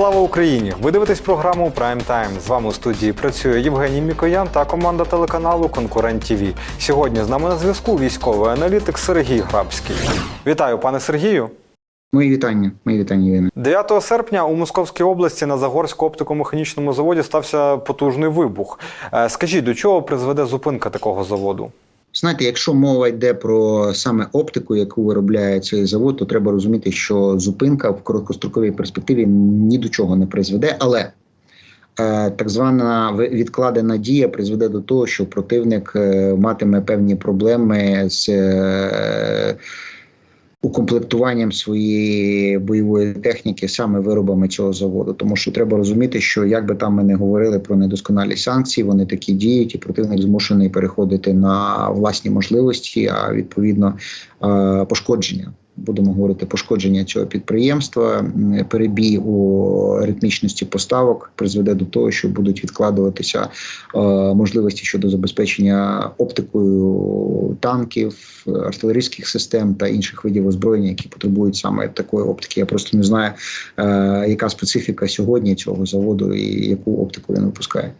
Слава Україні! Ви дивитесь програму Prime Time. З вами у студії працює Євгеній Мікоян та команда телеканалу Конкурент ТВ. Сьогодні з нами на зв'язку військовий аналітик Сергій Грабський. Вітаю, пане Сергію. Мої вітання, мої вітання, Євгене. 9 серпня у Московській області на Загорському оптико-механічному заводі стався потужний вибух. Е, Скажіть, до чого призведе зупинка такого заводу? Знаєте, якщо мова йде про саме оптику, яку виробляє цей завод, то треба розуміти, що зупинка в короткостроковій перспективі ні до чого не призведе, але е, так звана відкладена дія призведе до того, що противник е, матиме певні проблеми з е, укомплектуванням своєї бойової техніки саме виробами цього заводу. Тому що треба розуміти, що як би там ми не говорили про недосконалі санкції, вони такі діють, і противник змушений переходити на власні можливості, а відповідно е, пошкодження. Будемо говорити пошкодження цього підприємства, перебій у ритмічності поставок призведе до того, що будуть відкладуватися е, можливості щодо забезпечення оптикою танків, артилерійських систем та інших видів озброєння, які потребують саме такої оптики. Я просто не знаю, е, яка специфіка сьогодні цього заводу і яку оптику він випускає.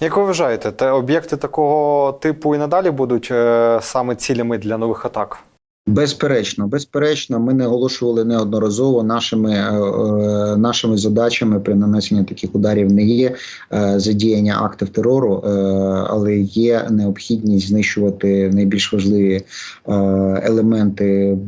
Як ви вважаєте, те об'єкти такого типу і надалі будуть е, саме цілями для нових атак? Безперечно, безперечно, ми наголошували неодноразово нашими е, е, нашими задачами при нанесенні таких ударів не є е, задіяння актів терору, е, але є необхідність знищувати найбільш важливі е, елементи.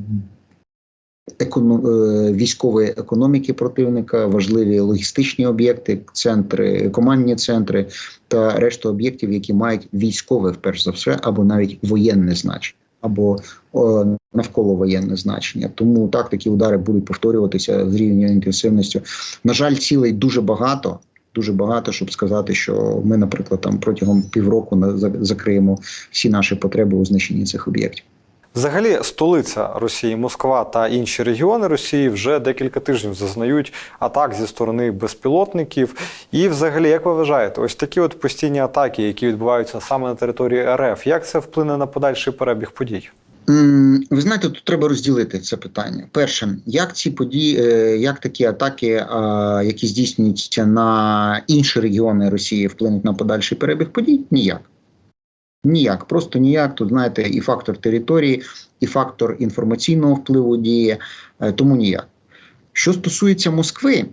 еконо- е, Військової економіки противника, важливі логістичні об'єкти, центри, командні центри та решту об'єктів, які мають військове, перш за все, або навіть воєнне значення, або о, навколо воєнне значення. Тому так такі удари будуть повторюватися з рівнем інтенсивністю. На жаль, цілей дуже багато. Дуже багато, щоб сказати, що ми, наприклад, там протягом півроку закриємо всі наші потреби у знищенні цих об'єктів. Взагалі, столиця Росії, Москва та інші регіони Росії вже декілька тижнів зазнають атак зі сторони безпілотників. І, взагалі, як ви вважаєте, ось такі от постійні атаки, які відбуваються саме на території РФ, як це вплине на подальший перебіг подій? Ви знаєте, тут треба розділити це питання. Перше, як ці події, е, як такі атаки, які здійснюються на інші регіони Росії, вплинуть на подальший перебіг подій? Ніяк. Ніяк, просто ніяк. Тут знаєте, і фактор території, і фактор інформаційного впливу діє, е, тому ніяк. Що стосується Москви,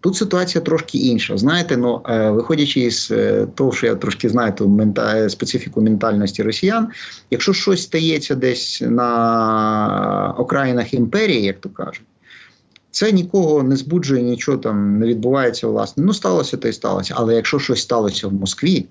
тут ситуація трошки інша. Знаєте, ну е, виходячи з е, того, що я трошки знаю ту мента... специфіку ментальності росіян, якщо щось стається десь на окраїнах імперії, як то кажуть. Це нікого не збуджує, нічого там не відбувається власне. Ну, сталося, то й сталося. Але якщо щось сталося в Москві,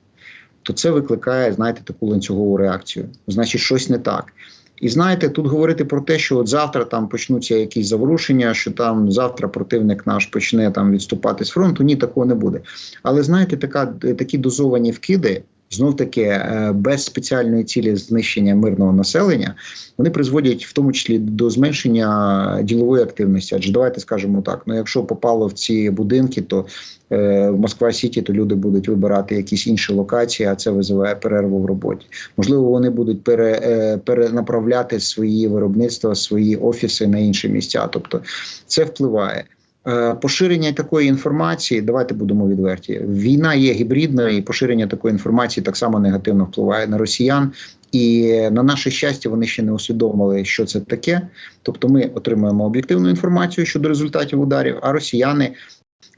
то це викликає, знаєте, таку ланцюгову реакцію. Значить, щось не так. І знаєте, тут говорити про те, що от завтра там почнуться якісь заворушення, що там завтра противник наш почне там відступати з фронту. Ні, такого не буде. Але знаєте, така такі дозовані вкиди. Знов таки е, без спеціальної цілі знищення мирного населення вони призводять в тому числі до зменшення ділової активності. Адже давайте скажемо так: ну якщо попало в ці будинки, то е, в Москва Сіті, то люди будуть вибирати якісь інші локації, а це визиває перерву в роботі. Можливо, вони будуть пере, е, перенаправляти свої виробництва, свої офіси на інші місця. Тобто це впливає. Е, Поширення такої інформації, давайте будемо відверті. Війна є гібридною, і поширення такої інформації так само негативно впливає на росіян. І на наше щастя, вони ще не усвідомили, що це таке. Тобто, ми отримуємо об'єктивну інформацію щодо результатів ударів, а росіяни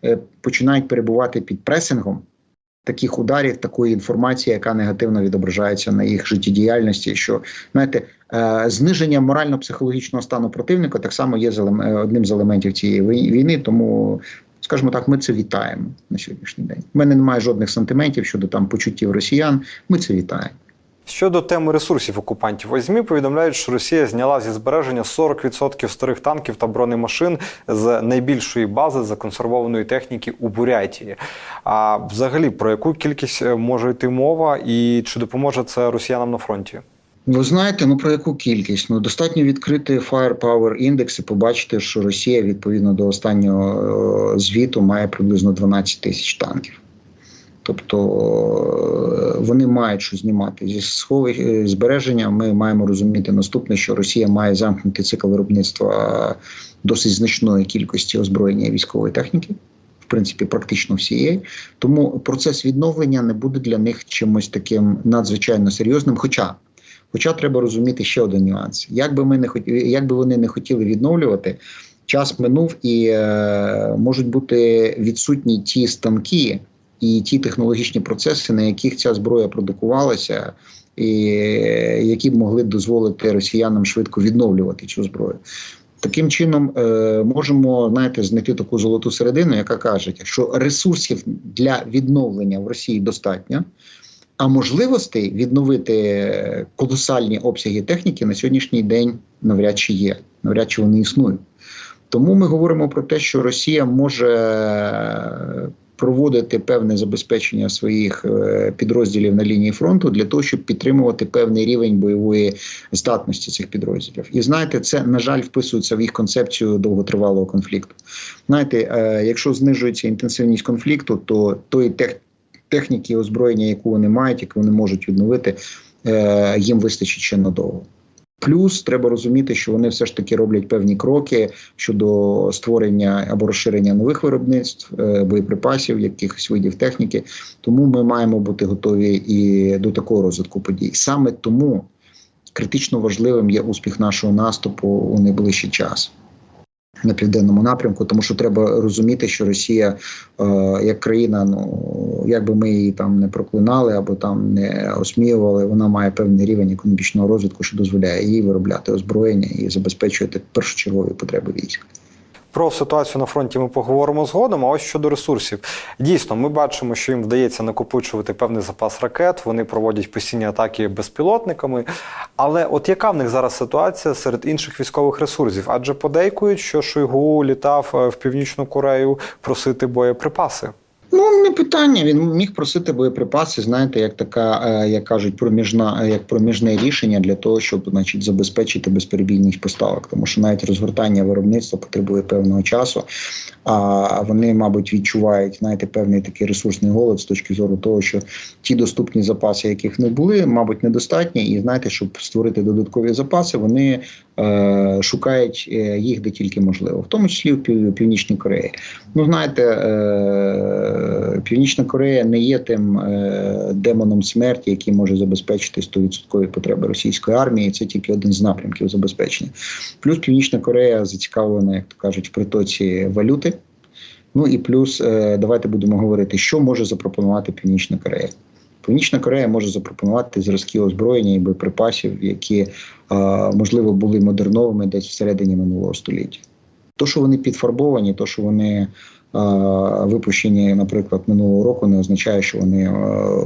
е, починають перебувати під пресингом таких ударів, такої інформації, яка негативно відображається на їх життєдіяльності. Що знаєте, е, зниження морально-психологічного стану противника так само є е, одним з елементів цієї вій- війни. Тому, скажімо так, ми це вітаємо на сьогоднішній день. У мене немає жодних сантиментів щодо там почуттів росіян. Ми це вітаємо. Щодо теми ресурсів окупантів, ось ЗМІ повідомляють, що Росія зняла зі збереження 40% старих танків та бронемашин з найбільшої бази законсервованої техніки у Бурятії. А взагалі про яку кількість е, може йти мова, і чи допоможе це росіянам на фронті? Ви знаєте, ну про яку кількість? Ну достатньо відкрити Firepower індекс і побачити, що Росія відповідно до останнього е, звіту має приблизно 12 тисяч танків. Тобто е, вони мають що знімати зі схови е, збереження. Ми маємо розуміти наступне, що Росія має замкнути цикл виробництва досить значної кількості озброєння військової техніки. В принципі, практично всієї. Тому процес відновлення не буде для них чимось таким надзвичайно серйозним. Хоча, хоча треба розуміти ще один нюанс: як би ми не хотіли, як би вони не хотіли відновлювати, час минув і е, можуть бути відсутні ті станки і ті технологічні процеси, на яких ця зброя продукувалася, і які б могли дозволити росіянам швидко відновлювати цю зброю. Таким чином е, можемо знаєте, знайти таку золоту середину, яка каже, що ресурсів для відновлення в Росії достатньо, а можливостей відновити колосальні обсяги техніки на сьогоднішній день навряд чи є, навряд чи вони існують. Тому ми говоримо про те, що Росія може проводити певне забезпечення своїх е, підрозділів на лінії фронту для того, щоб підтримувати певний рівень бойової здатності цих підрозділів. І знаєте, це на жаль вписується в їх концепцію довготривалого конфлікту. Знаєте, е, якщо знижується інтенсивність конфлікту, то тої тех, техніки озброєння, яку вони мають, яку вони можуть відновити, е, їм вистачить ще надовго. Плюс треба розуміти, що вони все ж таки роблять певні кроки щодо створення або розширення нових виробництв, е, боєприпасів, якихось видів техніки. Тому ми маємо бути готові і до такого розвитку подій. Саме тому критично важливим є успіх нашого наступу у найближчий час. На південному напрямку, тому що треба розуміти, що Росія е, як країна, ну як би ми її там не проклинали або там не осміювали, вона має певний рівень економічного розвитку, що дозволяє їй виробляти озброєння і забезпечувати першочергові потреби військ. Про ситуацію на фронті ми поговоримо згодом. А ось щодо ресурсів, дійсно, ми бачимо, що їм вдається накопичувати певний запас ракет. Вони проводять постійні атаки безпілотниками. Але от яка в них зараз ситуація серед інших військових ресурсів? Адже подейкують, що Шойгу літав е, в північну Корею просити боєприпаси. Ну, не питання. Він міг просити боєприпаси, знаєте, як така, е, як кажуть, проміжна, як проміжне рішення для того, щоб значить, забезпечити безперебійність поставок. Тому що навіть розгортання виробництва потребує певного часу. А вони, мабуть, відчувають знаєте, певний такий ресурсний голод з точки зору того, що ті доступні запаси, яких не були, мабуть, недостатні. І знаєте, щоб створити додаткові запаси, вони е, шукають е, їх де тільки можливо, в тому числі в Пів- Північній Кореї. Ну, знаєте, е, Північна Корея не є тим е, демоном смерті, який може забезпечити 100% потреби російської армії. Це тільки один з напрямків забезпечення. Плюс Північна Корея зацікавлена, як то кажуть, в притоці валюти. Ну і плюс, е, давайте будемо говорити, що може запропонувати Північна Корея. Північна Корея може запропонувати зразки озброєння і боєприпасів, які е, можливо були модерновими десь всередині минулого століття. То, що вони підфарбовані, то, що вони е, випущені, наприклад, минулого року, не означає, що вони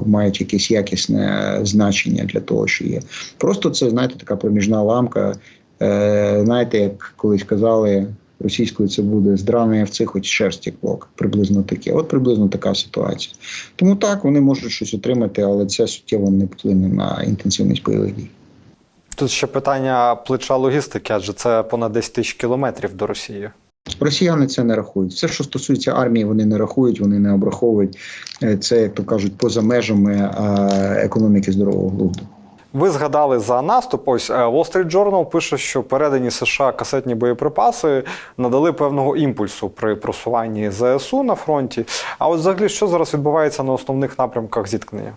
мають якесь якісне значення для того, що є. Просто це, знаєте, така проміжна ламка. Е, знаєте, як колись казали. Російською це буде здраної овці, хоч шерсті клок, приблизно таке. От приблизно така ситуація. Тому так вони можуть щось отримати, але це суттєво не вплине на інтенсивність бойових дій. Тут ще питання плеча логістики, адже це понад 10 тисяч кілометрів до Росії. Росіяни це не рахують. Все, що стосується армії, вони не рахують, вони не обраховують. Е, Це, як то кажуть, поза межами е, економіки здорового глузду. Ви згадали за наступ. Ось е, Wall Street Journal пише, що передані США касетні боєприпаси надали певного імпульсу при просуванні ЗСУ на фронті. А от взагалі, що зараз відбувається на основних напрямках зіткнення?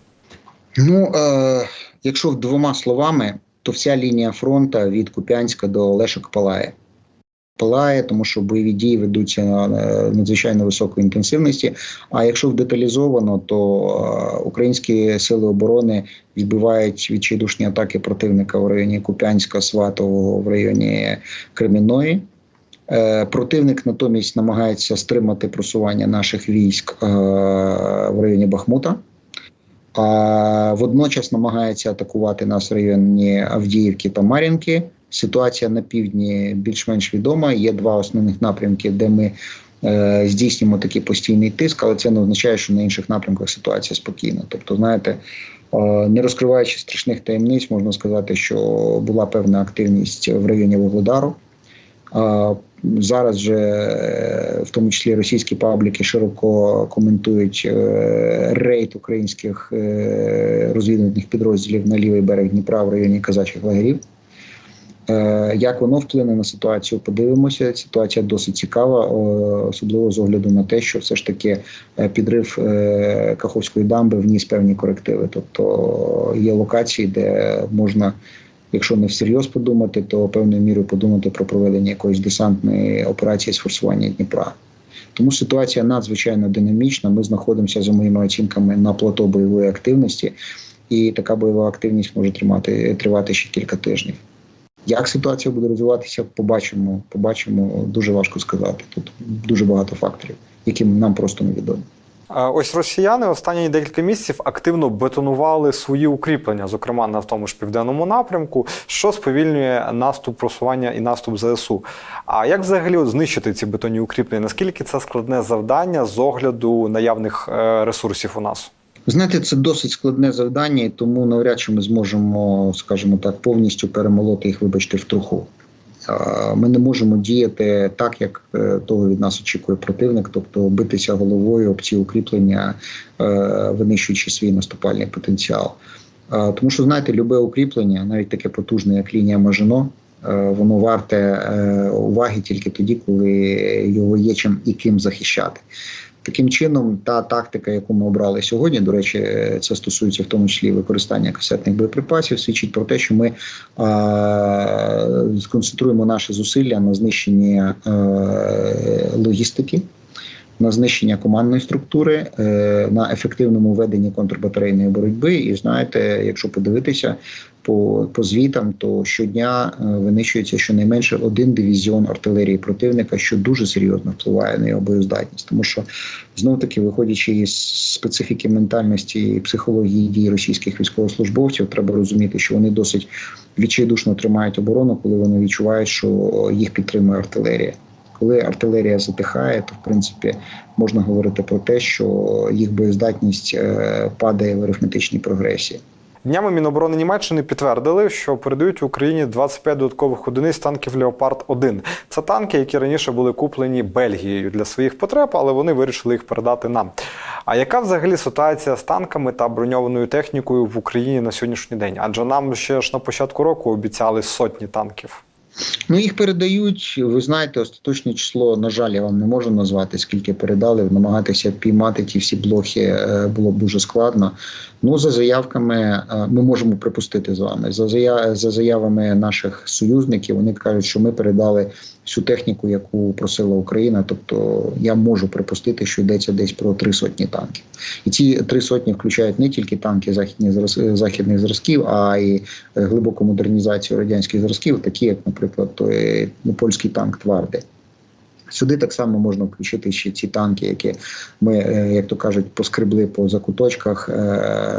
Ну, е, якщо двома словами, то вся лінія фронту від Куп'янська до Лешок палає. Палає, тому що бойові дії ведуться на надзвичайно високої інтенсивності. А якщо деталізовано, то е, українські сили оборони відбивають відчайдушні атаки противника в районі Куп'янська, Сватового, в районі Кремінної. Е, Противник натомість намагається стримати просування наших військ е, в районі Бахмута. А водночас намагається атакувати нас в районі Авдіївки та Мар'їнки. Ситуація на півдні більш-менш відома. Є два основних напрямки, де ми е, здійснюємо такий постійний тиск, але це не означає, що на інших напрямках ситуація спокійна. Тобто, знаєте, е, не розкриваючи страшних таємниць, можна сказати, що була певна активність в районі Вугледару. Е, зараз же, в тому числі російські пабліки, широко коментують е, рейд українських е, розвідувальних підрозділів на лівий берег Дніпра в районі казачих лагерів. Е, Як воно вплине на ситуацію? Подивимося. Ситуація досить цікава, особливо з огляду на те, що все ж таки е, підрив е, Каховської дамби вніс певні корективи. Тобто є локації, де можна, якщо не всерйоз подумати, то певною мірою подумати про проведення якоїсь десантної операції з форсування Дніпра. Тому ситуація надзвичайно динамічна. Ми знаходимося за моїми оцінками на плато бойової активності, і така бойова активність може тримати тривати ще кілька тижнів. Як ситуація буде розвиватися, побачимо. Побачимо, дуже важко сказати. Тут дуже багато факторів, які нам просто невідомі. Ось росіяни останні декілька місяців активно бетонували свої укріплення, зокрема на тому ж південному напрямку, що сповільнює наступ просування і наступ ЗСУ. А як взагалі знищити ці бетонні укріплення? Наскільки це складне завдання з огляду наявних е, ресурсів у нас? Знаєте, це досить складне завдання, і тому навряд чи ми зможемо, скажімо так, повністю перемолоти їх, вибачте, в труху. Ми не можемо діяти так, як е, того від нас очікує противник, тобто битися головою об ці укріплення, е, винищуючи свій наступальний потенціал. Тому що, знаєте, любе укріплення, навіть таке потужне, як лінія Мажино, е, воно варте уваги тільки тоді, коли його є чим і ким захищати. Таким чином, та тактика, яку ми обрали сьогодні, до речі, це стосується в тому числі використання касетних боєприпасів, свідчить про те, що ми а, сконцентруємо наші зусилля на знищенні е, логістики, на знищення командної структури, е, на ефективному веденні контрбатарейної боротьби. І знаєте, якщо подивитися по, по звітам, то щодня е, винищується щонайменше один дивізіон артилерії противника, що дуже серйозно впливає на його боєздатність, тому що знов таки, виходячи із специфіки ментальності і психології дій російських військовослужбовців, треба розуміти, що вони досить відчайдушно тримають оборону, коли вони відчувають, що їх підтримує артилерія. Коли артилерія затихає, то в принципі можна говорити про те, що їх боєздатність е, падає в арифметичній прогресії. Днями Міноборони Німеччини підтвердили, що передають Україні 25 додаткових одиниць танків Леопард 1 Це танки, які раніше були куплені Бельгією для своїх потреб, але вони вирішили їх передати нам. А яка взагалі ситуація з танками та броньованою технікою в Україні на сьогоднішній день? Адже нам ще ж на початку року обіцяли сотні танків. Ну, їх передають. Ви знаєте, остаточне число, на жаль, я вам не можу назвати, скільки передали. Намагатися піймати ті всі блохи е, було б дуже складно. Ну, за заявками, е, ми можемо припустити з вами. За зая- за заявами наших союзників, вони кажуть, що ми передали всю техніку, яку просила Україна. Тобто я можу припустити, що йдеться десь про три сотні танків. І ці три сотні включають не тільки танки західні зраз- західних зразків, а й глибоку модернізацію радянських зразків, такі як, наприклад, той ну, польський танк Тварди. Сюди так само можна включити ще ці танки, які ми, е, як то кажуть, поскребли по закуточках е,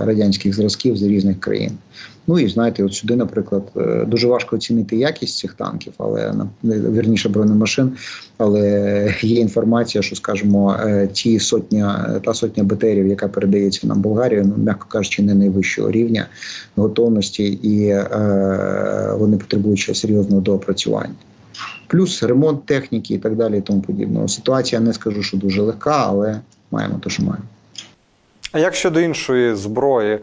радянських зразків з різних країн. Ну і знаєте, от сюди, наприклад, е, дуже важко оцінити якість цих танків, але вірніше бронемашин. Але є інформація, що скажімо, ті сотня, та сотня БТРів, яка передається нам Болгарію, ну м'яко кажучи, не найвищого рівня готовності, і е, вони потребують ще серйозного доопрацювання. Плюс ремонт техніки і так далі, і тому подібного. Ситуація не скажу, що дуже легка, але маємо те, що маємо. А як щодо іншої зброї? Е,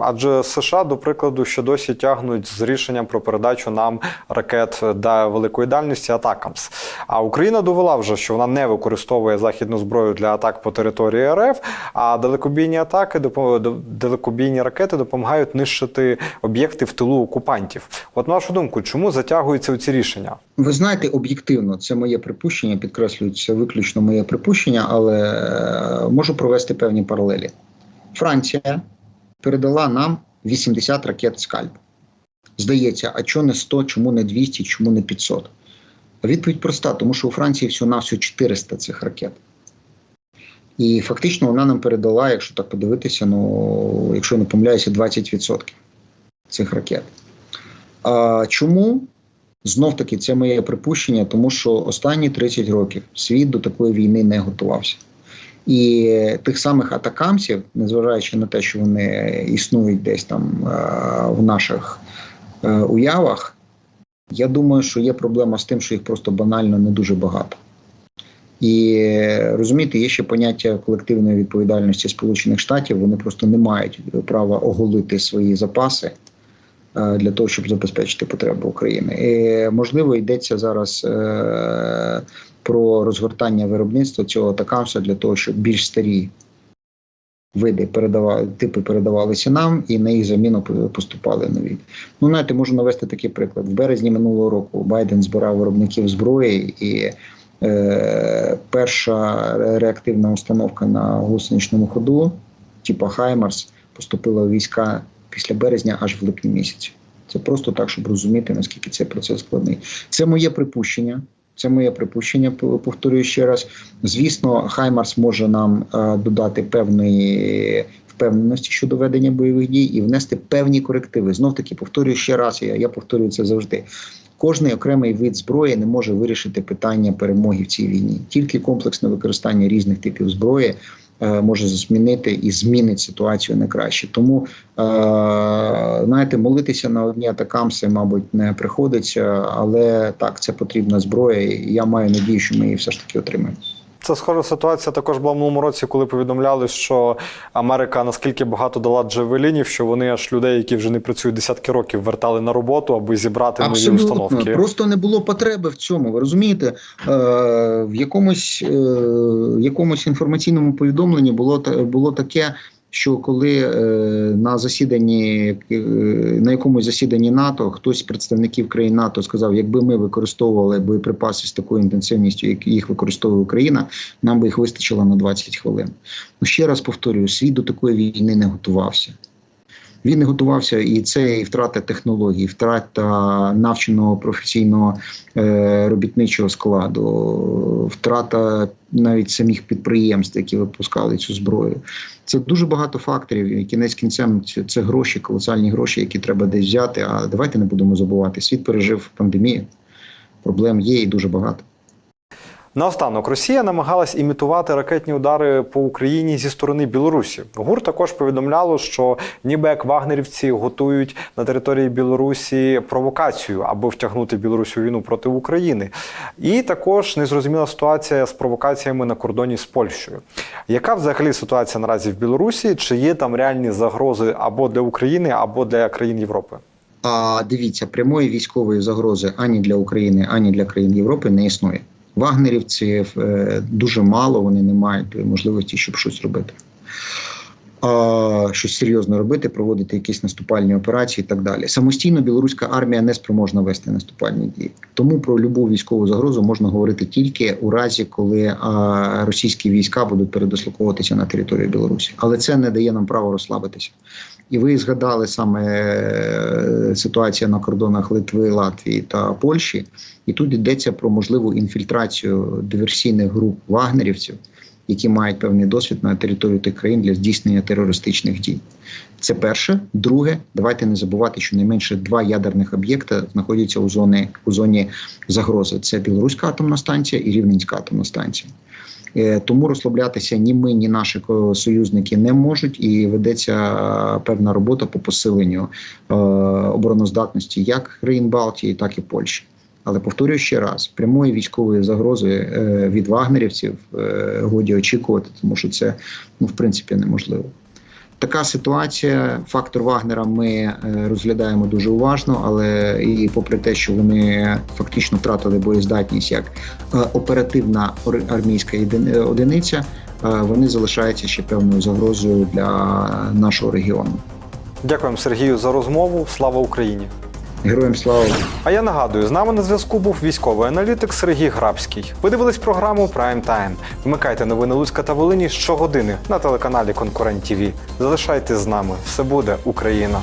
Адже США, до прикладу, ще досі тягнуть з рішенням про передачу нам ракет до великої дальності Атакамс. А Україна довела вже, що вона не використовує західну зброю для атак по території РФ, а далекобійні атаки далекобійні ракети допомагають нищити об'єкти в тилу окупантів. От на вашу думку, чому затягуються ці рішення? Ви знаєте, об'єктивно, це моє припущення, підкреслюю, це виключно моє припущення, але е, можу провести певні паралелі. Франція передала нам 80 ракет скальп. Здається, а чому не 100, чому не 200, чому не 500? Відповідь проста, тому що у Франції всього на всього 400 цих ракет. І фактично вона нам передала, якщо так подивитися, ну, якщо я не помиляюся, 20% цих ракет. А, чому? Знов таки, це моє припущення, тому що останні 30 років світ до такої війни не готувався. І тих самих атакамців, незважаючи на те, що вони існують десь там е, в наших е, уявах, Я думаю, що є проблема з тим, що їх просто банально не дуже багато. І розумієте, є ще поняття колективної відповідальності Сполучених Штатів. Вони просто не мають права оголити свої запаси для того, щоб забезпечити потреби України. І, можливо, йдеться зараз е, про розгортання виробництва цього атакамса для того, щоб більш старі види передавали, типи передавалися нам, і на їх заміну поступали нові. Ну, знаєте, можу навести такий приклад. В березні минулого року Байден збирав виробників зброї, і е, перша реактивна установка на гусеничному ходу, типу Хаймарс, поступила війська після березня аж в липні місяці. Це просто так, щоб розуміти, наскільки цей процес складний. Це моє припущення. Це моє припущення, повторюю ще раз. Звісно, Хаймарс може нам е, додати певної впевненості щодо ведення бойових дій і внести певні корективи. Знов таки повторюю ще раз. Я, я повторюю це завжди. Кожний окремий вид зброї не може вирішити питання перемоги в цій війні. Тільки комплексне використання різних типів зброї може змінити і змінить ситуацію на краще. Тому е, знаєте, молитися на одні атакамси, мабуть, не приходиться, але так, це потрібна зброя. і Я маю надію, що ми її все ж таки отримаємо. Це схожа ситуація також була в минулому році, коли повідомляли, що Америка наскільки багато дала джевелінів, що вони аж людей, які вже не працюють десятки років, вертали на роботу, аби зібрати нові установки. Просто не було потреби в цьому. Ви розумієте, е, в якомусь е, якомусь інформаційному повідомленні було було таке. Що коли е, на засіданні е, на якомусь засіданні НАТО хтось з представників країн НАТО сказав, якби ми використовували боєприпаси з такою інтенсивністю, як їх використовує Україна, нам би їх вистачило на 20 хвилин. Ну ще раз повторюю, світ до такої війни не готувався. Він не готувався, і це і втрата технологій, втрата навченого професійного е, робітничого складу, втрата навіть самих підприємств, які випускали цю зброю. Це дуже багато факторів. І кінець кінцем це, це гроші, колосальні гроші, які треба десь взяти. А давайте не будемо забувати. Світ пережив пандемію. Проблем є і дуже багато. Наостанок Росія намагалась імітувати ракетні удари по Україні зі сторони Білорусі. ГУР також повідомляло, що ніби як вагнерівці готують на території Білорусі провокацію, аби втягнути Білорусь у війну проти України. І також незрозуміла ситуація з провокаціями на кордоні з Польщею. Яка взагалі ситуація наразі в Білорусі? Чи є там реальні загрози або для України, або для країн Європи? А дивіться, прямої військової загрози ані для України, ані для країн Європи не існує. Вагнерівців е, дуже мало, вони не мають можливості, щоб щось робити. А, щось серйозно робити, проводити якісь наступальні операції і так далі. Самостійно білоруська армія не спроможна вести наступальні дії. Тому про любу військову загрозу можна говорити тільки у разі, коли а, російські війська будуть передислоковуватися на територію Білорусі. Але це не дає нам права розслабитися. І ви згадали саме е, ситуація на кордонах Литви, Латвії та Польщі, і тут йдеться про можливу інфільтрацію диверсійних груп вагнерівців, які мають певний досвід на територію тих країн для здійснення терористичних дій. Це перше. Друге, давайте не забувати, що найменше два ядерних об'єкти знаходяться у зоні у зоні загрози. Це Білоруська атомна станція і Рівненська атомна станція. Тому розслаблятися ні ми, ні наші союзники не можуть, і ведеться певна робота по посиленню обороноздатності як країн Балтії, так і Польщі. Але повторюю ще раз: прямої військової загрози від вагнерівців годі очікувати, тому що це ну в принципі неможливо. Така ситуація. Фактор Вагнера ми розглядаємо дуже уважно, але і попри те, що вони фактично втратили боєздатність як оперативна армійська одиниця, вони залишаються ще певною загрозою для нашого регіону. Дякуємо Сергію за розмову. Слава Україні! Героям слава! А я нагадую, з нами на зв'язку був військовий аналітик Сергій Грабський. Ви дивились програму Прайм Тайм. Вмикайте новини Луцька та Волині щогодини на телеканалі Конкурент ТВ. Залишайтесь з нами. Все буде Україна!